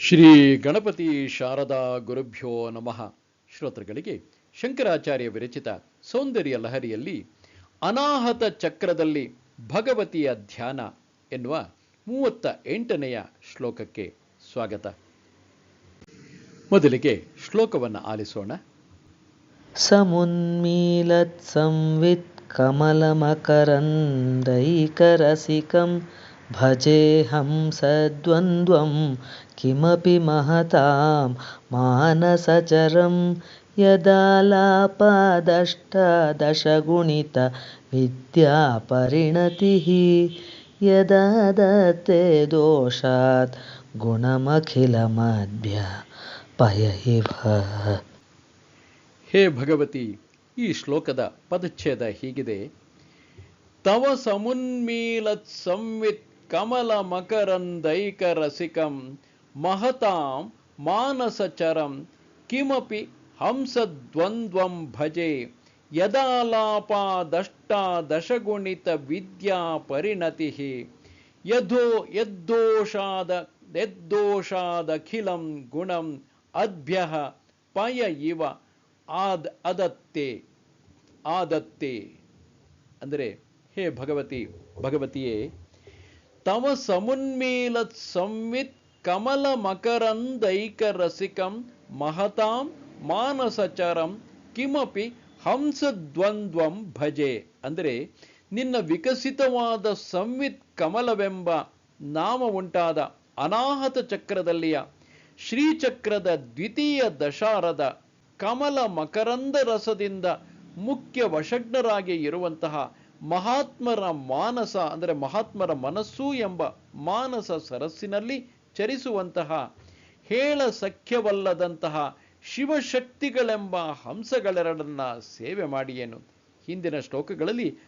ಶ್ರೀ ಗಣಪತಿ ಶಾರದಾ ಗುರುಭ್ಯೋ ನಮಃ. ಶ್ರೋತೃಗಳಿಗೆ ಶಂಕರಾಚಾರ್ಯ ವಿರಚಿತ ಸೌಂದರ್ಯ ಲಹರಿಯಲ್ಲಿ ಅನಾಹತ ಚಕ್ರದಲ್ಲಿ ಭಗವತಿಯ ಧ್ಯಾನ ಎನ್ನುವ ಮೂವತ್ತ ಎಂಟನೆಯ ಶ್ಲೋಕಕ್ಕೆ ಸ್ವಾಗತ. ಮೊದಲಿಗೆ ಶ್ಲೋಕವನ್ನು ಆಲಿಸೋಣ. ಸಮುನ್ಮೀಲತ್ ಸಂವಿತ್ ಕಮಲಮಕರಂದೈಕರಸಿಕಂ भजेऽहं सद्वन्द्वं किमपि महतां मानसचरं यदालापादष्टादशगुणितविद्यापरिणतिः यदा दत्ते दोषात् गुणमखिलमद्य पय इव ಹೇ ಭಗವತಿ ಈ ಶ್ಲೋಕದ ಪದಚ್ಛೇದ ಹೀಗಿದೆ ತವ ಸಮುನ್ಮೀಲತ್ ಸಂವಿತ್ ಕಮಲ ಮಕರಂದೈಕ ರಸಿಕಂ ಮಹತಾಂ ಮಾನಸಚರಂ ಕಿಮಪಿ ಹಂಸದ್ವಂದ್ವಂ ಭಜೆ ಯದಾಲಾಪಾದಷ್ಟಾದಶಗುಣಿತ ವಿದ್ಯಾ ಪರಿಣತಿ ಯಥೋ ಯದ್ದೋಷಾದ ಯದ್ದೋಷಾದಖಿಲಂ ಗುಣಂ ಅದ್ಭ್ಯ ಪಯ ಇವ ಆದ್ ಅದತ್ತೆ ಆದತ್ತೆ. ಅಂದರೆ ಹೇ ಭಗವತಿ, ಭಗವತಿಯೇ ತವ ಸಮುನ್ಮೀಲತ್ ಸಂವಿತ್ ಕಮಲ ಮಕರಂದೈಕ ರಸಿಕಂ ಮಹತಾಂ ಮಾನಸಚರಂ ಕಿಮಪಿ ಹಂಸದ್ವಂದ್ವಂ ಭಜೆ ಅಂದರೆ ನಿನ್ನ ವಿಕಸಿತವಾದ ಸಂವಿತ್ ಕಮಲವೆಂಬ ನಾಮ ಉಂಟಾದ ಅನಾಹತ ಚಕ್ರದಲ್ಲಿಯ ಶ್ರೀಚಕ್ರದ ದ್ವಿತೀಯ ದಶಾರದ ಕಮಲ ಮಕರಂದ ರಸದಿಂದ ಮುಖ್ಯ ವಶಗ್ನರಾಗಿ ಇರುವಂತಹ ಮಹಾತ್ಮರ ಮಾನಸ, ಅಂದರೆ ಮಹಾತ್ಮರ ಮನಸ್ಸು ಎಂಬ ಮಾನಸ ಸರಸ್ಸಿನಲ್ಲಿ ಚರಿಸುವಂತಹ ಹೇಳ ಸಖ್ಯವಲ್ಲದಂತಹ ಶಿವಶಕ್ತಿಗಳೆಂಬ ಹಂಸಗಳೆರಡನ್ನ ಸೇವೆ ಮಾಡಿಯೇನು? ಹಿಂದಿನ ಶ್ಲೋಕಗಳಲ್ಲಿ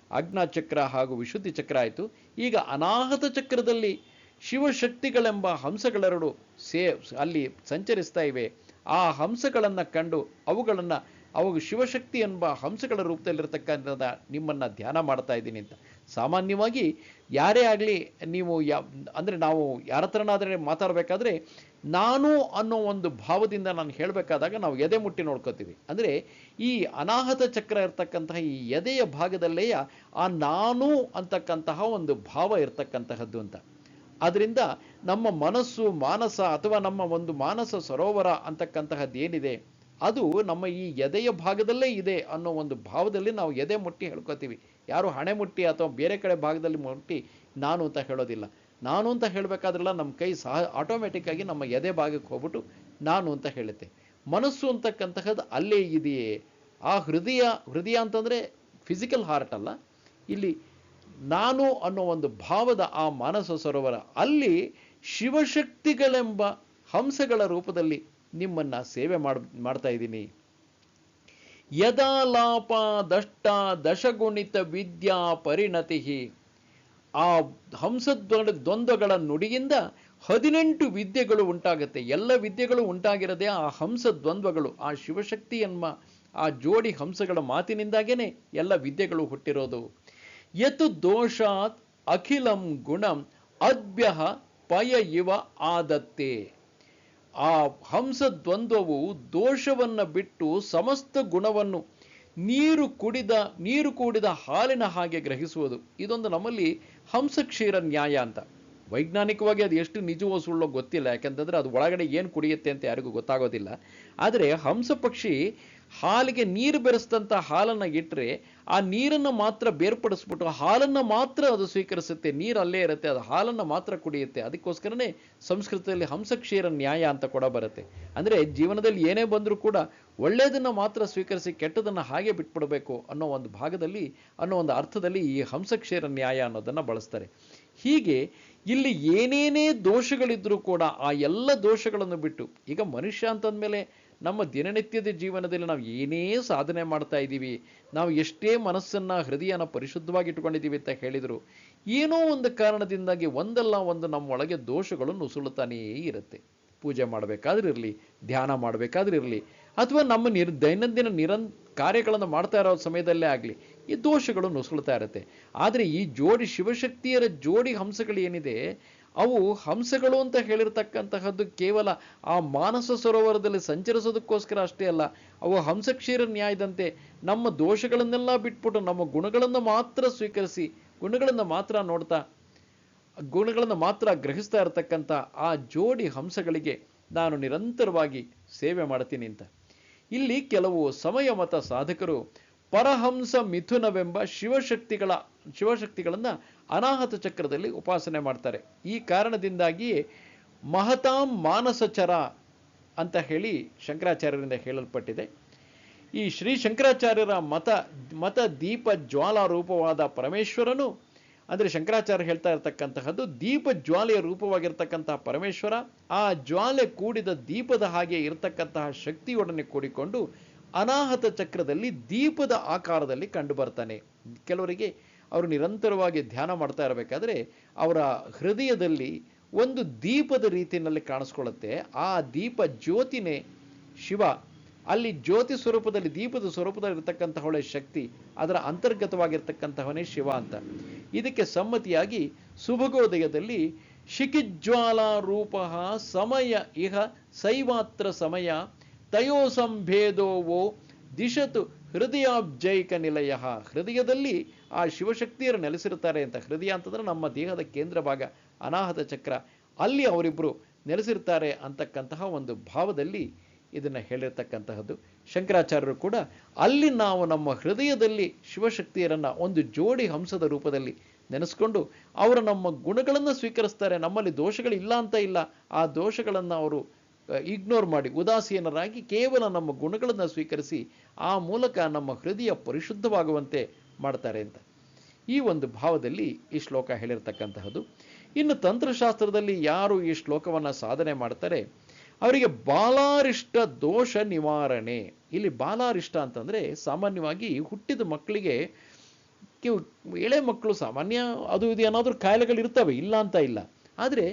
ಚಕ್ರ ಹಾಗೂ ವಿಶುದ್ಧಿ ಚಕ್ರ ಆಯಿತು. ಈಗ ಅನಾಹತ ಚಕ್ರದಲ್ಲಿ ಶಿವಶಕ್ತಿಗಳೆಂಬ ಹಂಸಗಳೆರಡು ಸೇ, ಅಲ್ಲಿ ಸಂಚರಿಸ್ತಾ ಇವೆ. ಆ ಹಂಸಗಳನ್ನು ಕಂಡು ಅವುಗಳನ್ನು ಅವು ಶಿವಶಕ್ತಿ ಎಂಬ ಹಂಸಗಳ ರೂಪದಲ್ಲಿರತಕ್ಕಂಥದ ನಿಮ್ಮನ್ನು ಧ್ಯಾನ ಮಾಡ್ತಾ ಇದ್ದೀನಿ ಅಂತ. ಸಾಮಾನ್ಯವಾಗಿ ಯಾರೇ ಆಗಲಿ ನೀವು ಯಾ, ಅಂದರೆ ನಾವು ಯಾರ ಹತ್ರನಾದರೆ ಮಾತಾಡಬೇಕಾದ್ರೆ ನಾನು ಅನ್ನೋ ಒಂದು ಭಾವದಿಂದ ನಾನು ಹೇಳಬೇಕಾದಾಗ ನಾವು ಎದೆ ಮುಟ್ಟಿ ನೋಡ್ಕೋತೀವಿ. ಅಂದರೆ ಈ ಅನಾಹತ ಚಕ್ರ ಇರತಕ್ಕಂತಹ ಈ ಎದೆಯ ಭಾಗದಲ್ಲೇ ಆ ನಾನು ಅಂತಕ್ಕಂತಹ ಒಂದು ಭಾವ ಇರತಕ್ಕಂತಹದ್ದು ಅಂತ. ಅದರಿಂದ ನಮ್ಮ ಮನಸ್ಸು, ಮಾನಸ ಅಥವಾ ನಮ್ಮ ಒಂದು ಮಾನಸ ಸರೋವರ ಅಂತಕ್ಕಂತಹದ್ದು ಏನಿದೆ? ಅದು ನಮ್ಮ ಈ ಎದೆಯ ಭಾಗದಲ್ಲೇ ಇದೆ ಅನ್ನೋ ಒಂದು ಭಾವದಲ್ಲಿ ನಾವು ಎದೆ ಮುಟ್ಟಿ ಹೇಳ್ಕೊತೀವಿ. ಯಾರು ಹಣೆ ಮುಟ್ಟಿ ಅಥವಾ ಬೇರೆ ಕಡೆ ಭಾಗದಲ್ಲಿ ಮುಟ್ಟಿ ನಾನು ಅಂತ ಹೇಳೋದಿಲ್ಲ. ನಾನು ಅಂತ ಹೇಳಬೇಕಾದ್ರೆಲ್ಲ ನಮ್ಮ ಕೈ ಸಹ ಆಟೋಮೆಟಿಕ್ಕಾಗಿ ನಮ್ಮ ಎದೆ ಭಾಗಕ್ಕೆ ಹೋಗ್ಬಿಟ್ಟು ನಾನು ಅಂತ ಹೇಳುತ್ತೆ. ಮನಸ್ಸು ಅಂತಕ್ಕಂತಹದ್ದು ಅಲ್ಲೇ ಇದೆಯೇ? ಆ ಹೃದಯ ಹೃದಯ ಅಂತಂದರೆ ಫಿಸಿಕಲ್ ಹಾರ್ಟ್ ಅಲ್ಲ. ಇಲ್ಲಿ ನಾನು ಅನ್ನೋ ಒಂದು ಭಾವದ ಆ ಮಾನಸ ಸರೋವರ ಅಲ್ಲಿ ಶಿವಶಕ್ತಿಗಳೆಂಬ ಹಂಸಗಳ ರೂಪದಲ್ಲಿ ನಿಮ್ಮನ್ನ ಸೇವೆ ಮಾಡ್, ಮಾಡ್ತಾ ಇದ್ದೀನಿ. ಯದಾಲಾಪ ದಷ್ಟ ದಶಗುಣಿತ ವಿದ್ಯಾ ಪರಿಣತಿ ಆ ಹಂಸದ್ವ ದ್ವಂದ್ವಗಳ ನುಡಿಯಿಂದ ಹದಿನೆಂಟು ವಿದ್ಯೆಗಳು ಉಂಟಾಗುತ್ತೆ. ಎಲ್ಲ ವಿದ್ಯೆಗಳು ಉಂಟಾಗಿರದೆ ಆ ಹಂಸ ದ್ವಂದ್ವಗಳು ಆ ಶಿವಶಕ್ತಿ ಎನ್ನುವ ಆ ಜೋಡಿ ಹಂಸಗಳ ಮಾತಿನಿಂದಾಗೇನೆ ಎಲ್ಲ ವಿದ್ಯೆಗಳು ಹುಟ್ಟಿರೋದು. ಯತು ದೋಷಾತ್ ಅಖಿಲಂ ಗುಣಂ ಅದ್ಭ್ಯ ಪಯ ಇವ ಆದತ್ತೆ. ಆ ಹಂಸ ದ್ವಂದ್ವವು ದೋಷವನ್ನು ಬಿಟ್ಟು ಸಮಸ್ತ ಗುಣವನ್ನು ನೀರು ಕುಡಿದ, ನೀರು ಕೂಡಿದ ಹಾಲಿನ ಹಾಗೆ ಗ್ರಹಿಸುವುದು. ಇದೊಂದು ನಮ್ಮಲ್ಲಿ ಹಂಸಕ್ಷೀರ ನ್ಯಾಯ ಅಂತ. ವೈಜ್ಞಾನಿಕವಾಗಿ ಅದು ಎಷ್ಟು ನಿಜವೋ ಸುಳ್ಳೋ ಗೊತ್ತಿಲ್ಲ. ಯಾಕಂತಂದ್ರೆ ಅದು ಒಳಗಡೆ ಏನು ಕುಡಿಯುತ್ತೆ ಅಂತ ಯಾರಿಗೂ ಗೊತ್ತಾಗೋದಿಲ್ಲ. ಆದರೆ ಹಂಸ ಪಕ್ಷಿ ಹಾಲಿಗೆ ನೀರು ಬೆರೆಸಿದಂಥ ಹಾಲನ್ನು ಇಟ್ಟರೆ ಆ ನೀರನ್ನು ಮಾತ್ರ ಬೇರ್ಪಡಿಸ್ಬಿಟ್ಟು ಹಾಲನ್ನು ಮಾತ್ರ ಅದು ಸ್ವೀಕರಿಸುತ್ತೆ. ನೀರು ಅಲ್ಲೇ ಇರುತ್ತೆ, ಅದು ಹಾಲನ್ನು ಮಾತ್ರ ಕುಡಿಯುತ್ತೆ. ಅದಕ್ಕೋಸ್ಕರನೇ ಸಂಸ್ಕೃತದಲ್ಲಿ ಹಂಸಕ್ಷೀರ ನ್ಯಾಯ ಅಂತ ಕೂಡ ಬರುತ್ತೆ. ಅಂದರೆ ಜೀವನದಲ್ಲಿ ಏನೇ ಬಂದರೂ ಕೂಡ ಒಳ್ಳೆಯದನ್ನು ಮಾತ್ರ ಸ್ವೀಕರಿಸಿ ಕೆಟ್ಟದನ್ನು ಹಾಗೆ ಬಿಟ್ಬಿಡಬೇಕು ಅನ್ನೋ ಒಂದು ಭಾಗದಲ್ಲಿ, ಅನ್ನೋ ಒಂದು ಅರ್ಥದಲ್ಲಿ ಈ ಹಂಸಕ್ಷೀರ ನ್ಯಾಯ ಅನ್ನೋದನ್ನು ಬಳಸ್ತಾರೆ. ಹೀಗೆ ಇಲ್ಲಿ ಏನೇನೇ ದೋಷಗಳಿದ್ರೂ ಕೂಡ ಆ ಎಲ್ಲ ದೋಷಗಳನ್ನು ಬಿಟ್ಟು, ಈಗ ಮನುಷ್ಯ ಅಂತಂದಮೇಲೆ ನಮ್ಮ ದಿನನಿತ್ಯದ ಜೀವನದಲ್ಲಿ ನಾವು ಏನೇ ಸಾಧನೆ ಮಾಡ್ತಾ ಇದ್ದೀವಿ, ನಾವು ಎಷ್ಟೇ ಮನಸ್ಸನ್ನು, ಹೃದಯನ ಪರಿಶುದ್ಧವಾಗಿ ಇಟ್ಕೊಂಡಿದ್ದೀವಿ ಅಂತ ಹೇಳಿದರು, ಏನೋ ಒಂದು ಕಾರಣದಿಂದಾಗಿ ಒಂದಲ್ಲ ಒಂದು ನಮ್ಮೊಳಗೆ ದೋಷಗಳು ನುಸುಳುತ್ತಾನೇ ಇರುತ್ತೆ. ಪೂಜೆ ಮಾಡಬೇಕಾದ್ರಿರಲಿ ಧ್ಯಾನ ಮಾಡಬೇಕಾದ್ರಿರಲಿ ಅಥವಾ ನಮ್ಮ ನಿರ್, ದೈನಂದಿನ ನಿರಂ, ಕಾರ್ಯಗಳನ್ನು ಮಾಡ್ತಾ ಇರೋ ಸಮಯದಲ್ಲೇ ಆಗಲಿ, ಈ ದೋಷಗಳು ನುಸುಳ್ತಾ ಇರುತ್ತೆ. ಆದರೆ ಈ ಜೋಡಿ ಶಿವಶಕ್ತಿಯರ ಜೋಡಿ ಹಂಸಗಳು ಏನಿದೆ ಅವು ಹಂಸಗಳು ಅಂತ ಹೇಳಿರ್ತಕ್ಕಂತಹದ್ದು ಕೇವಲ ಆ ಮಾನಸ ಸರೋವರದಲ್ಲಿ ಸಂಚರಿಸೋದಕ್ಕೋಸ್ಕರ ಅಷ್ಟೇ ಅಲ್ಲ, ಅವು ಹಂಸಕ್ಷೀರ ನ್ಯಾಯದಂತೆ ನಮ್ಮ ದೋಷಗಳನ್ನೆಲ್ಲ ಬಿಟ್ಬಿಟ್ಟು ನಮ್ಮ ಗುಣಗಳನ್ನು ಮಾತ್ರ ಸ್ವೀಕರಿಸಿ, ಗುಣಗಳನ್ನು ಮಾತ್ರ ನೋಡ್ತಾ, ಗುಣಗಳನ್ನು ಮಾತ್ರ ಗ್ರಹಿಸ್ತಾ ಇರತಕ್ಕಂಥ ಆ ಜೋಡಿ ಹಂಸಗಳಿಗೆ ನಾನು ನಿರಂತರವಾಗಿ ಸೇವೆ ಮಾಡ್ತೀನಿ ಅಂತ. ಇಲ್ಲಿ ಕೆಲವು ಸಮಯ ಮತ ಸಾಧಕರು ಪರಹಂಸ ಮಿಥುನವೆಂಬ ಶಿವಶಕ್ತಿಗಳ, ಶಿವಶಕ್ತಿಗಳನ್ನ ಅನಾಹತ ಚಕ್ರದಲ್ಲಿ ಉಪಾಸನೆ ಮಾಡ್ತಾರೆ. ಈ ಕಾರಣದಿಂದಾಗಿ ಮಹತಾಂ ಮಾನಸಚರ ಅಂತ ಹೇಳಿ ಶಂಕರಾಚಾರ್ಯರಿಂದ ಹೇಳಲ್ಪಟ್ಟಿದೆ. ಈ ಶ್ರೀ ಶಂಕರಾಚಾರ್ಯರ ಮತ ಮತ ದೀಪ ಜ್ವಾಲಾ ರೂಪವಾದ ಪರಮೇಶ್ವರನು, ಅಂದರೆ ಶಂಕರಾಚಾರ್ಯ ಹೇಳ್ತಾ ಇರತಕ್ಕಂತಹದ್ದು ದೀಪ ಜ್ವಾಲೆಯ ರೂಪವಾಗಿರ್ತಕ್ಕಂತಹ ಪರಮೇಶ್ವರ, ಆ ಜ್ವಾಲೆ ಕೂಡಿದ ದೀಪದ ಹಾಗೆ ಇರತಕ್ಕಂತಹ ಶಕ್ತಿಯೊಡನೆ ಕೂಡಿಕೊಂಡು ಅನಾಹತ ಚಕ್ರದಲ್ಲಿ ದೀಪದ ಆಕಾರದಲ್ಲಿ ಕಂಡು ಬರ್ತಾನೆ ಕೆಲವರಿಗೆ ಅವರು ನಿರಂತರವಾಗಿ ಧ್ಯಾನ ಮಾಡ್ತಾ ಇರಬೇಕಾದ್ರೆ ಅವರ ಹೃದಯದಲ್ಲಿ ಒಂದು ದೀಪದ ರೀತಿಯಲ್ಲಿ ಕಾಣಿಸ್ಕೊಳ್ಳುತ್ತೆ. ಆ ದೀಪ ಜ್ಯೋತಿನೇ ಶಿವ. ಅಲ್ಲಿ ಜ್ಯೋತಿ ಸ್ವರೂಪದಲ್ಲಿ, ದೀಪದ ಸ್ವರೂಪದಲ್ಲಿ ಇರತಕ್ಕಂತಹವಳೆ ಶಕ್ತಿ, ಅದರ ಅಂತರ್ಗತವಾಗಿರ್ತಕ್ಕಂತಹವನೇ ಶಿವ ಅಂತ. ಇದಕ್ಕೆ ಸಮ್ಮತಿಯಾಗಿ ಸುಭಗೋದಯದಲ್ಲಿ ಶಿಖಿಜ್ವಾಲಾ ರೂಪ ಸಮಯ ಇಹ ಸೈವಾತ್ರ ಸಮಯ ತಯೋ ಸಂಭೇದೋವೋ ದಿಶತು ಹೃದಯಾಬ್ಜೈಕ ನಿಲಯ ಹೃದಯದಲ್ಲಿ ಆ ಶಿವಶಕ್ತಿಯರು ನೆಲೆಸಿರ್ತಾರೆ ಅಂತ ಹೃದಯ ಅಂತಂದ್ರೆ ನಮ್ಮ ದೇಹದ ಕೇಂದ್ರ ಭಾಗ, ಅನಾಹತ ಚಕ್ರ. ಅಲ್ಲಿ ಅವರಿಬ್ಬರು ನೆಲೆಸಿರ್ತಾರೆ ಅಂತಕ್ಕಂತಹ ಒಂದು ಭಾವದಲ್ಲಿ ಇದನ್ನ ಹೇಳಿರ್ತಕ್ಕಂತಹದ್ದು. ಶಂಕರಾಚಾರ್ಯರು ಕೂಡ ಅಲ್ಲಿ ನಾವು ನಮ್ಮ ಹೃದಯದಲ್ಲಿ ಶಿವಶಕ್ತಿಯರನ್ನ ಒಂದು ಜೋಡಿ ಹಂಸದ ರೂಪದಲ್ಲಿ ನೆನೆಸ್ಕೊಂಡು ಅವರು ನಮ್ಮ ಗುಣಗಳನ್ನು ಸ್ವೀಕರಿಸ್ತಾರೆ. ನಮ್ಮಲ್ಲಿ ದೋಷಗಳಿಲ್ಲ ಅಂತ ಇಲ್ಲ. ಆ ದೋಷಗಳನ್ನು ಅವರು ಇಗ್ನೋರ್ ಮಾಡಿ, ಉದಾಸೀನರಾಗಿ ಕೇವಲ ನಮ್ಮ ಗುಣಗಳನ್ನು ಸ್ವೀಕರಿಸಿ ಆ ಮೂಲಕ ನಮ್ಮ ಹೃದಯ ಪರಿಶುದ್ಧವಾಗುವಂತೆ ಮಾಡ್ತಾರೆ ಅಂತ. ಈ ಒಂದು ಭಾವದಲ್ಲಿ ಈ ಶ್ಲೋಕ ಹೇಳಿರ್ತಕ್ಕಂತಹದ್ದು. ಇನ್ನು ತಂತ್ರಶಾಸ್ತ್ರದಲ್ಲಿ ಯಾರು ಈ ಶ್ಲೋಕವನ್ನು ಸಾಧನೆ ಮಾಡ್ತಾರೆ? ಅವರಿಗೆ ಬಾಲಾರಿಷ್ಟ ದೋಷ ನಿವಾರಣೆ. ಇಲ್ಲಿ ಬಾಲಾರಿಷ್ಟ ಅಂತಂದ್ರೆ ಸಾಮಾನ್ಯವಾಗಿ ಹುಟ್ಟಿದ ಮಕ್ಕಳಿಗೆ ಎಳೆ ಮಕ್ಕಳು ಸಾಮಾನ್ಯ ಅದು ಇದು ಏನಾದರೂ ಕಾಯಿಲೆಗಳು ಇರ್ತವೆ ಇಲ್ಲ ಅಂತ ಇಲ್ಲ. ಆದರೆ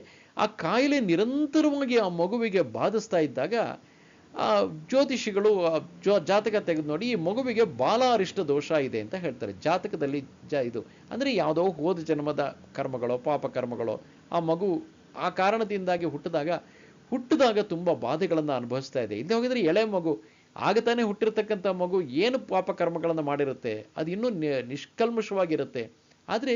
ಆ ಕಾಯಿಲೆ ನಿರಂತರವಾಗಿ ಆ ಮಗುವಿಗೆ ಬಾಧಿಸ್ತಾ ಇದ್ದಾಗ, ಆ ಜ್ಯೋತಿಷಿಗಳು ಜಾತಕ ತೆಗೆದು ನೋಡಿ, ಈ ಮಗುವಿಗೆ ಬಾಲಾರಿಷ್ಟ ದೋಷ ಇದೆ ಅಂತ ಹೇಳ್ತಾರೆ. ಜಾತಕದಲ್ಲಿ ಜ, ಇದು, ಅಂದರೆ ಯಾವುದೋ ಹೋದ ಜನ್ಮದ ಕರ್ಮಗಳೋ, ಪಾಪ ಕರ್ಮಗಳೋ, ಆ ಮಗು ಆ ಕಾರಣದಿಂದಾಗಿ ಹುಟ್ಟಿದಾಗ ಹುಟ್ಟಿದಾಗ ತುಂಬ ಬಾಧೆಗಳನ್ನು ಅನುಭವಿಸ್ತಾ ಇದೆ. ಇಲ್ಲಿ ಹೋಗಿದ್ರೆ ಎಳೆ ಮಗು, ಆಗ ತಾನೇ ಹುಟ್ಟಿರ್ತಕ್ಕಂಥ ಮಗು ಏನು ಪಾಪ ಕರ್ಮಗಳನ್ನು ಮಾಡಿರುತ್ತೆ, ಅದು ಇನ್ನೂ ನಿಷ್ಕಲ್ಮಶವಾಗಿರುತ್ತೆ. ಆದರೆ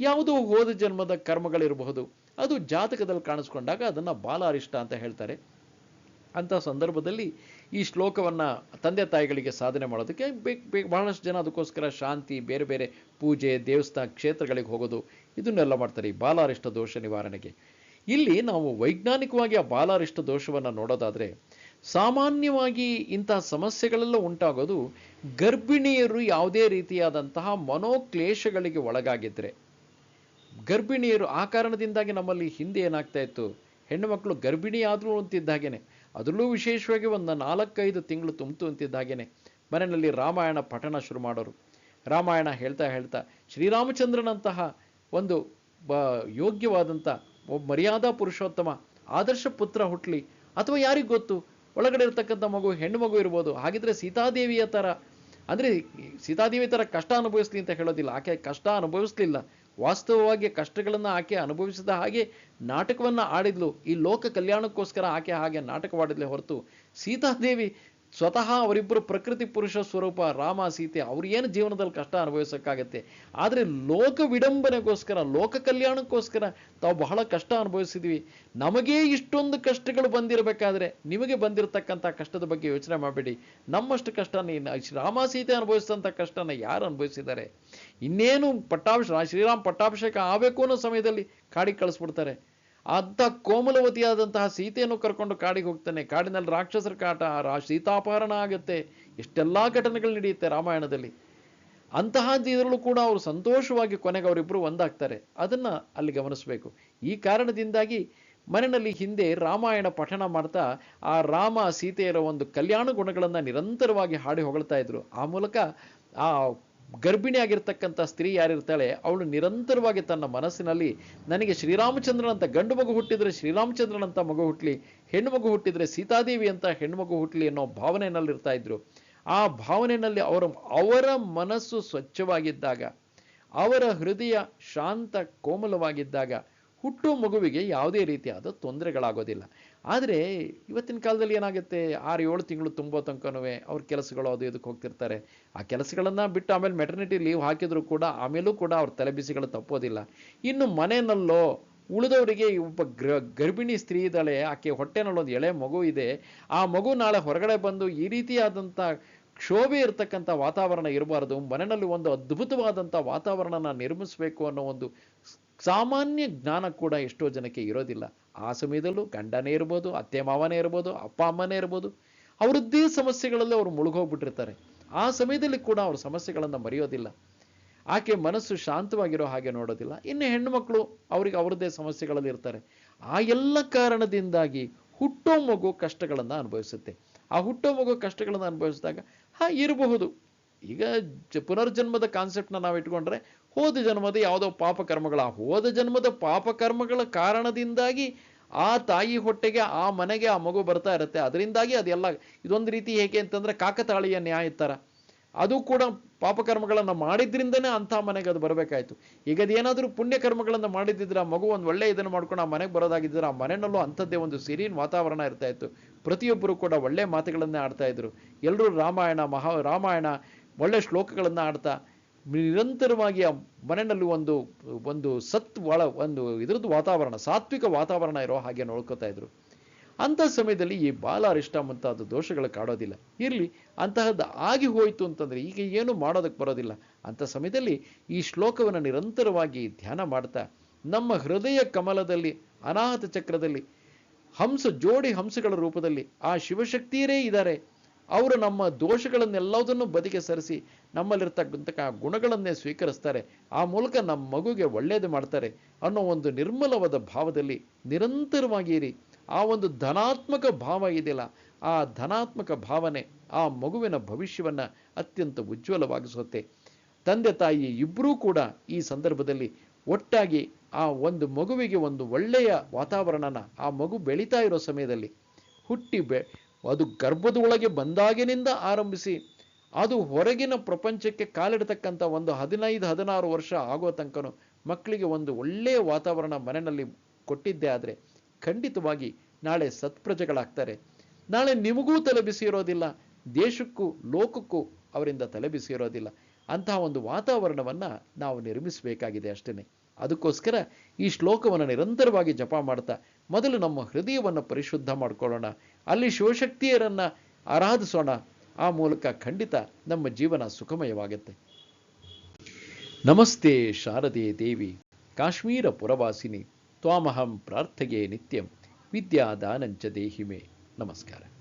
ಯಾವುದೋ ಹೋದ ಜನ್ಮದ ಕರ್ಮಗಳಿರಬಹುದು ಅದು ಜಾತಕದಲ್ಲಿ ಕಾಣಿಸ್ಕೊಂಡಾಗ ಅದನ್ನು ಬಾಲಾರಿಷ್ಟ ಅಂತ ಹೇಳ್ತಾರೆ. ಅಂಥ ಸಂದರ್ಭದಲ್ಲಿ ಈ ಶ್ಲೋಕವನ್ನು ತಂದೆ ತಾಯಿಗಳಿಗೆ ಸಾಧನೆ ಮಾಡೋದಕ್ಕೆ ಬೇಕ್ ಬೇಕು ಬಹಳಷ್ಟು ಜನ ಅದಕ್ಕೋಸ್ಕರ ಶಾಂತಿ, ಬೇರೆ ಬೇರೆ ಪೂಜೆ, ದೇವಸ್ಥಾನ ಕ್ಷೇತ್ರಗಳಿಗೆ ಹೋಗೋದು, ಇದನ್ನೆಲ್ಲ ಮಾಡ್ತಾರೆ ಈ ಬಾಲಾರಿಷ್ಟ ದೋಷ ನಿವಾರಣೆಗೆ. ಇಲ್ಲಿ ನಾವು ವೈಜ್ಞಾನಿಕವಾಗಿ ಆ ಬಾಲಾರಿಷ್ಟ ದೋಷವನ್ನು ನೋಡೋದಾದರೆ ಸಾಮಾನ್ಯವಾಗಿ ಇಂತಹ ಸಮಸ್ಯೆಗಳೆಲ್ಲ ಉಂಟಾಗೋದು ಗರ್ಭಿಣಿಯರು ಯಾವುದೇ ರೀತಿಯಾದಂತಹ ಮನೋಕ್ಲೇಶಗಳಿಗೆ ಒಳಗಾಗಿದ್ದರೆ ಗರ್ಭಿಣಿಯರು ಆ ಕಾರಣದಿಂದಾಗಿ ನಮ್ಮಲ್ಲಿ ಹಿಂದೆ ಏನಾಗ್ತಾ ಇತ್ತು? ಹೆಣ್ಣು ಮಕ್ಕಳು ಗರ್ಭಿಣಿ ಆದರೂ ಅಂತಿದ್ದಾಗೇನೆ ಅದರಲ್ಲೂ ವಿಶೇಷವಾಗಿ ಒಂದು ನಾಲ್ಕೈದು ತಿಂಗಳು ತುಂಬಿತು ಅಂತಿದ್ದಾಗೇನೆ ಮನೆಯಲ್ಲಿ ರಾಮಾಯಣ ಪಠಣ ಶುರು ಮಾಡೋರು. ರಾಮಾಯಣ ಹೇಳ್ತಾ ಹೇಳ್ತಾ ಶ್ರೀರಾಮಚಂದ್ರನಂತಹ ಒಂದು, ಬ ಯೋಗ್ಯವಾದಂಥ ಒಬ್ಬ ಮರ್ಯಾದಾ ಪುರುಷೋತ್ತಮ, ಆದರ್ಶ ಪುತ್ರ ಹುಟ್ಲಿ. ಅಥವಾ ಯಾರಿಗೆ ಗೊತ್ತು? ಒಳಗಡೆ ಇರತಕ್ಕಂಥ ಮಗು ಹೆಣ್ಣು ಮಗು ಇರ್ಬೋದು. ಹಾಗಿದ್ರೆ ಸೀತಾದೇವಿಯ ಥರ ಅಂದರೆ ಸೀತಾದೇವಿ ಥರ ಕಷ್ಟ ಅನುಭವಿಸ್ಲಿ ಅಂತ ಹೇಳೋದಿಲ್ಲ. ಆಕೆ ಕಷ್ಟ ಅನುಭವಿಸ್ಲಿಲ್ಲ. ವಾಸ್ತವವಾಗಿ ಕಷ್ಟಗಳನ್ನು ಆಕೆ ಅನುಭವಿಸಿದ ಹಾಗೆ ನಾಟಕವನ್ನು ಆಡಿದ್ಲು. ಈ ಲೋಕ ಕಲ್ಯಾಣಕ್ಕೋಸ್ಕರ ಆಕೆ ಹಾಗೆ ನಾಟಕವಾಡಿದ್ಲೆ ಹೊರತು ಸೀತಾದೇವಿ ಸ್ವತಃ ಅವರಿಬ್ಬರು ಪ್ರಕೃತಿ ಪುರುಷ ಸ್ವರೂಪ ರಾಮ, ಸೀತೆ ಅವ್ರು ಏನು ಜೀವನದಲ್ಲಿ ಕಷ್ಟ ಅನುಭವಿಸೋಕ್ಕಾಗತ್ತೆ? ಆದರೆ ಲೋಕ ವಿಡಂಬನೆಗೋಸ್ಕರ, ಲೋಕ ಕಲ್ಯಾಣಕ್ಕೋಸ್ಕರ ತಾವು ಬಹಳ ಕಷ್ಟ ಅನುಭವಿಸಿದ್ವಿ. ನಮಗೇ ಇಷ್ಟೊಂದು ಕಷ್ಟಗಳು ಬಂದಿರಬೇಕಾದ್ರೆ ನಿಮಗೆ ಬಂದಿರತಕ್ಕಂಥ ಕಷ್ಟದ ಬಗ್ಗೆ ಯೋಚನೆ ಮಾಡಬೇಡಿ. ನಮ್ಮಷ್ಟು ಕಷ್ಟನ ರಾಮ, ಸೀತೆ ಅನುಭವಿಸಿದಂಥ ಕಷ್ಟನ ಯಾರು ಅನುಭವಿಸಿದ್ದಾರೆ? ಇನ್ನೇನು ಪಟ್ಟಾಭಿಷ ಶ್ರೀರಾಮ್ ಪಟ್ಟಾಭಿಷೇಕ ಆಗಬೇಕು ಅನ್ನೋ ಸಮಯದಲ್ಲಿ ಕಾಡಿಗೆ ಕಳಿಸ್ಬಿಡ್ತಾರೆ. ಅಂಥ ಕೋಮಲವತಿಯಾದಂತಹ ಸೀತೆಯನ್ನು ಕರ್ಕೊಂಡು ಕಾಡಿಗೆ ಹೋಗ್ತಾನೆ. ಕಾಡಿನಲ್ಲಿ ರಾಕ್ಷಸರ ಕಾಟ, ರಾ, ಸೀತಾಪಹರಣ ಆಗುತ್ತೆ. ಇಷ್ಟೆಲ್ಲ ಘಟನೆಗಳು ನಡೆಯುತ್ತೆ ರಾಮಾಯಣದಲ್ಲಿ. ಅಂತಹ ಇದರಲ್ಲೂ ಕೂಡ ಅವರು ಸಂತೋಷವಾಗಿ ಕೊನೆಗೆ ಅವರಿಬ್ಬರು ಒಂದಾಗ್ತಾರೆ. ಅದನ್ನ ಅಲ್ಲಿ ಗಮನಿಸಬೇಕು. ಈ ಕಾರಣದಿಂದಾಗಿ ಮನೆಯಲ್ಲಿ ಹಿಂದೆ ರಾಮಾಯಣ ಪಠಣ ಮಾಡ್ತಾ ಆ ರಾಮ, ಸೀತೆಯರ ಒಂದು ಕಲ್ಯಾಣ ಗುಣಗಳನ್ನು ನಿರಂತರವಾಗಿ ಹಾಡಿ ಹೊಗಳ್ತಾ ಇದ್ರು. ಆ ಮೂಲಕ ಆ ಗರ್ಭಿಣಿಯಾಗಿರ್ತಕ್ಕಂಥ ಸ್ತ್ರೀ ಯಾರಿರ್ತಾಳೆ, ಅವಳು ನಿರಂತರವಾಗಿ ತನ್ನ ಮನಸ್ಸಿನಲ್ಲಿ, ನನಗೆ ಶ್ರೀರಾಮಚಂದ್ರನಂತ ಗಂಡು ಮಗು ಹುಟ್ಟಿದ್ರೆ ಶ್ರೀರಾಮಚಂದ್ರನಂತ ಮಗು ಹುಟ್ಟಲಿ ಹೆಣ್ಣು ಮಗು ಹುಟ್ಟಿದ್ರೆ ಸೀತಾದೇವಿ ಅಂತ ಹೆಣ್ಣು ಮಗು ಹುಟ್ಟಲಿ ಅನ್ನೋ ಭಾವನೆಯಲ್ಲಿರ್ತಾ ಇದ್ರು. ಆ ಭಾವನೆಯಲ್ಲಿ ಅವರ ಅವರ ಮನಸ್ಸು ಸ್ವಚ್ಛವಾಗಿದ್ದಾಗ, ಅವರ ಹೃದಯ ಶಾಂತ ಕೋಮಲವಾಗಿದ್ದಾಗ, ಹುಟ್ಟು ಮಗುವಿಗೆ ಯಾವುದೇ ರೀತಿಯಾದ ತೊಂದರೆಗಳಾಗೋದಿಲ್ಲ. ಆದರೆ ಇವತ್ತಿನ ಕಾಲದಲ್ಲಿ ಏನಾಗುತ್ತೆ? ಆರು, ಏಳು ತಿಂಗಳು ತುಂಬೋ ತನಕನೂ ಅವ್ರ ಕೆಲಸಗಳು ಅದು ಇದಕ್ಕೆ ಹೋಗ್ತಿರ್ತಾರೆ. ಆ ಕೆಲಸಗಳನ್ನು ಬಿಟ್ಟು ಆಮೇಲೆ ಮೆಟರ್ನಿಟಿ ಲೀವ್ ಹಾಕಿದರೂ ಕೂಡ ಆಮೇಲೂ ಕೂಡ ಅವ್ರ ತಲೆಬಿಸಿಗಳು ತಪ್ಪೋದಿಲ್ಲ. ಇನ್ನು ಮನೆಯಲ್ಲೋ ಉಳಿದವರಿಗೆ ಒಬ್ಬ ಗ್ರ, ಗರ್ಭಿಣಿ ಸ್ತ್ರೀ ಇದ್ದಾಳೆ, ಆಕೆ ಹೊಟ್ಟೆನಲ್ಲಿ ಒಂದು ಎಳೆ ಮಗು ಇದೆ. ಆ ಮಗು ನಾಳೆ ಹೊರಗಡೆ ಬಂದು ಈ ರೀತಿಯಾದಂಥ ಕ್ಷೋಭೆ ಇರತಕ್ಕಂಥ ವಾತಾವರಣ ಇರಬಾರ್ದು. ಮನೆಯಲ್ಲಿ ಒಂದು ಅದ್ಭುತವಾದಂಥ ವಾತಾವರಣನ ನಿರ್ಮಿಸಬೇಕು ಅನ್ನೋ ಒಂದು ಸಾಮಾನ್ಯ ಜ್ಞಾನ ಕೂಡ ಎಷ್ಟೋ ಜನಕ್ಕೆ ಇರೋದಿಲ್ಲ. ಆ ಸಮಯದಲ್ಲೂ ಗಂಡನೇ ಇರ್ಬೋದು, ಅತ್ತೆ ಮಾವನೇ ಇರ್ಬೋದು, ಅಪ್ಪ ಅಮ್ಮನೇ ಇರ್ಬೋದು, ಅವರದ್ದೇ ಸಮಸ್ಯೆಗಳಲ್ಲಿ ಅವರು ಮುಳುಗೋಗ್ಬಿಟ್ಟಿರ್ತಾರೆ. ಆ ಸಮಯದಲ್ಲಿ ಕೂಡ ಅವರು ಸಮಸ್ಯೆಗಳನ್ನು ಮರೆಯೋದಿಲ್ಲ. ಆಕೆ ಮನಸ್ಸು ಶಾಂತವಾಗಿರೋ ಹಾಗೆ ನೋಡೋದಿಲ್ಲ. ಇನ್ನು ಹೆಣ್ಣುಮಕ್ಕಳು ಅವರಿಗೆ ಅವರದ್ದೇ ಸಮಸ್ಯೆಗಳಲ್ಲಿ ಇರ್ತಾರೆ. ಆ ಎಲ್ಲ ಕಾರಣದಿಂದಾಗಿ ಹುಟ್ಟೋ ಮಗು ಕಷ್ಟಗಳನ್ನು ಅನುಭವಿಸುತ್ತೆ. ಆ ಹುಟ್ಟೋ ಮಗು ಕಷ್ಟಗಳನ್ನು ಅನುಭವಿಸಿದಾಗ, ಹಾ, ಇರಬಹುದು. ಈಗ ಪುನರ್ಜನ್ಮದ ಕಾನ್ಸೆಪ್ಟ್ನ ನಾವು ಇಟ್ಕೊಂಡ್ರೆ ಹೋದ ಜನ್ಮದ ಯಾವುದೋ ಪಾಪಕರ್ಮಗಳ ಹೋದ ಜನ್ಮದ ಪಾಪಕರ್ಮಗಳ ಕಾರಣದಿಂದಾಗಿ ಆ ತಾಯಿ ಹೊಟ್ಟೆಗೆ, ಆ ಮನೆಗೆ ಆ ಮಗು ಬರ್ತಾ ಇರುತ್ತೆ. ಅದರಿಂದಾಗಿ ಅದೆಲ್ಲ, ಇದೊಂದು ರೀತಿ ಹೇಗೆ ಅಂತಂದ್ರೆ ಕಾಕತಾಳೀಯ ನ್ಯಾಯ ಥರ ಅದು ಕೂಡ ಪಾಪಕರ್ಮಗಳನ್ನು ಮಾಡಿದ್ರಿಂದನೇ ಅಂಥ ಮನೆಗೆ ಅದು ಬರಬೇಕಾಯಿತು. ಈಗ ಅದೇನಾದರೂ ಪುಣ್ಯಕರ್ಮಗಳನ್ನು ಮಾಡಿದ್ದಿದ್ರೆ ಆ ಮಗು ಒಂದು ಒಳ್ಳೆಯ ಇದನ್ನು ಮಾಡ್ಕೊಂಡು ಆ ಮನೆಗೆ ಬರೋದಾಗಿದ್ದರೆ ಆ ಮನೆಯಲ್ಲೂ ಅಂಥದ್ದೇ ಒಂದು ಸಿರೀನ್ ವಾತಾವರಣ ಇರ್ತಾ ಇತ್ತು. ಪ್ರತಿಯೊಬ್ಬರು ಕೂಡ ಒಳ್ಳೆಯ ಮಾತುಗಳನ್ನೇ ಆಡ್ತಾ ಇದ್ರು. ಎಲ್ಲರೂ ರಾಮಾಯಣ, ಮಹಾ, ರಾಮಾಯಣ ಒಳ್ಳೆ ಶ್ಲೋಕಗಳನ್ನು ಆಡ್ತಾ ನಿರಂತರವಾಗಿ ಆ ಮನೆಯಲ್ಲಿ ಒಂದು ಒಂದು ಸತ್ ಒಳ ಒಂದು ಇದ್ರದ್ದು ವಾತಾವರಣ, ಸಾತ್ವಿಕ ವಾತಾವರಣ ಇರೋ ಹಾಗೆ ನೋಡ್ಕೋತಾ ಇದ್ರು. ಅಂಥ ಸಮಯದಲ್ಲಿ ಈ ಬಾಲ ಅರಿಷ್ಟ ಮುಂತಾದ ದೋಷಗಳು ಕಾಡೋದಿಲ್ಲ. ಇರಲಿ, ಅಂತಹದ್ದು ಆಗಿ ಹೋಯಿತು ಅಂತಂದರೆ ಈಗ ಏನು ಮಾಡೋದಕ್ಕೆ ಬರೋದಿಲ್ಲ. ಅಂಥ ಸಮಯದಲ್ಲಿ ಈ ಶ್ಲೋಕವನ್ನು ನಿರಂತರವಾಗಿ ಧ್ಯಾನ ಮಾಡ್ತಾ, ನಮ್ಮ ಹೃದಯ ಕಮಲದಲ್ಲಿ, ಅನಾಹತ ಚಕ್ರದಲ್ಲಿ, ಹಂಸ ಜೋಡಿ ಹಂಸಗಳ ರೂಪದಲ್ಲಿ ಆ ಶಿವಶಕ್ತಿಯರೇ ಇದ್ದಾರೆ. ಅವರು ನಮ್ಮ ದೋಷಗಳನ್ನೆಲ್ಲದನ್ನು ಬದಿಗೆ ಸರಿಸಿ ನಮ್ಮಲ್ಲಿರ್ತಕ್ಕಂಥ ಗುಣಗಳನ್ನೇ ಸ್ವೀಕರಿಸ್ತಾರೆ. ಆ ಮೂಲಕ ನಮ್ಮ ಮಗುಗೆ ಒಳ್ಳೆಯದು ಮಾಡ್ತಾರೆ ಅನ್ನೋ ಒಂದು ನಿರ್ಮಲವಾದ ಭಾವದಲ್ಲಿ ನಿರಂತರವಾಗಿ ಇರಿ. ಆ ಒಂದು ಧನಾತ್ಮಕ ಭಾವ ಇದೆಯಲ್ಲ, ಆ ಧನಾತ್ಮಕ ಭಾವನೆ ಆ ಮಗುವಿನ ಭವಿಷ್ಯವನ್ನು ಅತ್ಯಂತ ಉಜ್ವಲವಾಗಿಸುತ್ತೆ. ತಂದೆ ತಾಯಿ ಇಬ್ಬರೂ ಕೂಡ ಈ ಸಂದರ್ಭದಲ್ಲಿ ಒಟ್ಟಾಗಿ ಆ ಒಂದು ಮಗುವಿಗೆ ಒಂದು ಒಳ್ಳೆಯ ವಾತಾವರಣನ, ಆ ಮಗು ಬೆಳೀತಾ ಇರೋ ಸಮಯದಲ್ಲಿ ಹುಟ್ಟಿ ಬೆ ಅದು ಗರ್ಭದ ಒಳಗೆ ಬಂದಾಗಿನಿಂದ ಆರಂಭಿಸಿ ಅದು ಹೊರಗಿನ ಪ್ರಪಂಚಕ್ಕೆ ಕಾಲಿಡತಕ್ಕಂಥ ಒಂದು ಹದಿನೈದು, ಹದಿನಾರು ವರ್ಷ ಆಗೋ ತನಕನೂ ಮಕ್ಕಳಿಗೆ ಒಂದು ಒಳ್ಳೆಯ ವಾತಾವರಣ ಮನೆಯಲ್ಲಿ ಕೊಟ್ಟಿದ್ದೆ ಆದರೆ ಖಂಡಿತವಾಗಿ ನಾಳೆ ಸತ್ಪ್ರಜೆಗಳಾಗ್ತಾರೆ. ನಾಳೆ ನಿಮಗೂ ತಲೆಬಿಸಿ ಇರೋದಿಲ್ಲ, ದೇಶಕ್ಕೂ, ಲೋಕಕ್ಕೂ ಅವರಿಂದ ತಲೆಬಿಸಿ ಇರೋದಿಲ್ಲ. ಅಂತಹ ಒಂದು ವಾತಾವರಣವನ್ನು ನಾವು ನಿರ್ಮಿಸಬೇಕಾಗಿದೆ ಅಷ್ಟೇ ಅದಕ್ಕೋಸ್ಕರ ಈ ಶ್ಲೋಕವನ್ನು ನಿರಂತರವಾಗಿ ಜಪ ಮಾಡ್ತಾ ಮೊದಲು ನಮ್ಮ ಹೃದಯವನ್ನು ಪರಿಶುದ್ಧ ಮಾಡಿಕೊಳ್ಳೋಣ. ಅಲ್ಲಿ ಶಿವಶಕ್ತಿಯರನ್ನು ಆರಾಧಿಸೋಣ. ಆ ಮೂಲಕ ಖಂಡಿತ ನಮ್ಮ ಜೀವನ ಸುಖಮಯವಾಗುತ್ತೆ. ನಮಸ್ತೆ ಶಾರದೆ ದೇವಿ. ಕಾಶ್ಮೀರ ಪುರವಾಸಿನಿ. ತ್ವಾಮಹಂ ಪ್ರಾರ್ಥಗೆ ನಿತ್ಯಂ. ವಿದ್ಯಾದಾನಂಚ ದೇಹಿಮೆ. ನಮಸ್ಕಾರ.